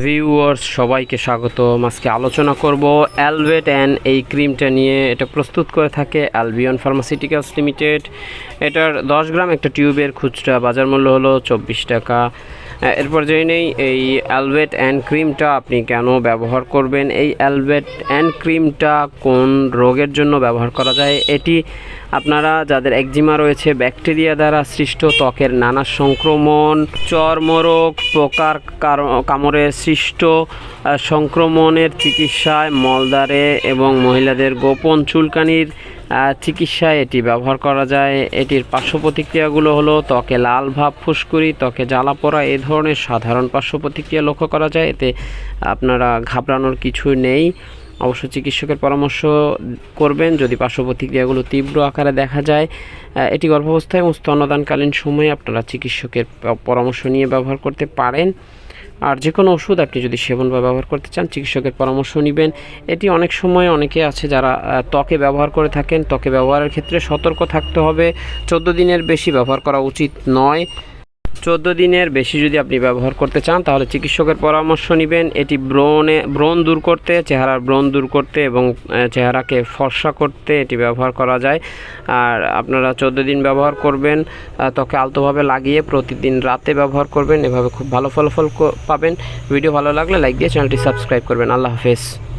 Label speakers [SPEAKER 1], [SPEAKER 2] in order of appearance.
[SPEAKER 1] Viewers সবাইকে স্বাগত আজকে আলোচনা করব অ্যালভেট অ্যান্ড এই ক্রিমটা নিয়ে। এটা প্রস্তুত করে থাকে অ্যালবিয়ন ফার্মাসিউটিক্যালস লিমিটেড এটার দশ গ্রাম একটা টিউবের খুচরা। বাজার মূল্য হলো চব্বিশ টাকা। এরপর জেনে নেই, এই অ্যালভেট অ্যান্ড ক্রিমটা আপনি কেন ব্যবহার করবেন? এই অ্যালভেট অ্যান্ড ক্রিমটা কোন রোগের জন্য ব্যবহার করা যায়? এটি আপনারা যাদের একজিমা রয়েছে, ব্যাকটেরিয়া দ্বারা সৃষ্ট ত্বকের নানা সংক্রমণ, চর্মরোগ, পোকার কার- কামড়ে সৃষ্ট সংক্রমণের চিকিৎসায় মলদারে এবং মহিলাদের গোপন চুলকানির চিকিৎসায় এটি ব্যবহার করা যায়। এটির পার্শ্ব প্রতিক্রিয়াগুলো হলো ত্বকে লাল ভাব, ফুসকুড়ি, ত্বকে জ্বালা পোড়া, এ ধরনের সাধারণ পার্শ্ব প্রতিক্রিয়া লক্ষ্য করা যায়। এতে আপনারা ঘাবড়ানোর কিছু নেই। অবশ্য চিকিৎসকের পরামর্শ করবেন যদি পার্শ্ব প্রতিক্রিয়াগুলো তীব্র আকারে দেখা যায়। এটি গর্ভাবস্থায় এবং স্তন্যদানকালীন সময়ে আপনারা চিকিৎসকের পরামর্শ নিয়ে ব্যবহার করতে পারেন। আর যে কোনো ওষুধ আপনি যদি সেবন বা ব্যবহার করতে চান, চিকিৎসকের পরামর্শ নেবেন। এটি অনেক সময় অনেকে আছে যারা ত্বকে ব্যবহার করে থাকেন। ত্বকে ব্যবহারের ক্ষেত্রে সতর্ক থাকতে হবে। চোদ্দ দিনের বেশি ব্যবহার করা উচিত নয়। চোদ্দ দিনের বেশি যদি আপনি ব্যবহার করতে চান, তাহলে চিকিৎসকের পরামর্শ নেবেন। এটি ব্রণে, ব্রণ দূর করতে, চেহারার ব্রণ দূর করতে এবং চেহারাকে ফর্সা করতে এটি ব্যবহার করা যায়। আর আপনারা চোদ্দ দিন ব্যবহার করবেন ত্বকে আলতোভাবে লাগিয়ে প্রতিদিন রাতে ব্যবহার করবেন। এভাবে খুব ভালো ফলাফল পাবেন। ভিডিও ভালো লাগলে লাইক দিয়ে চ্যানেলটি সাবস্ক্রাইব করবেন। আল্লাহ হাফেজ।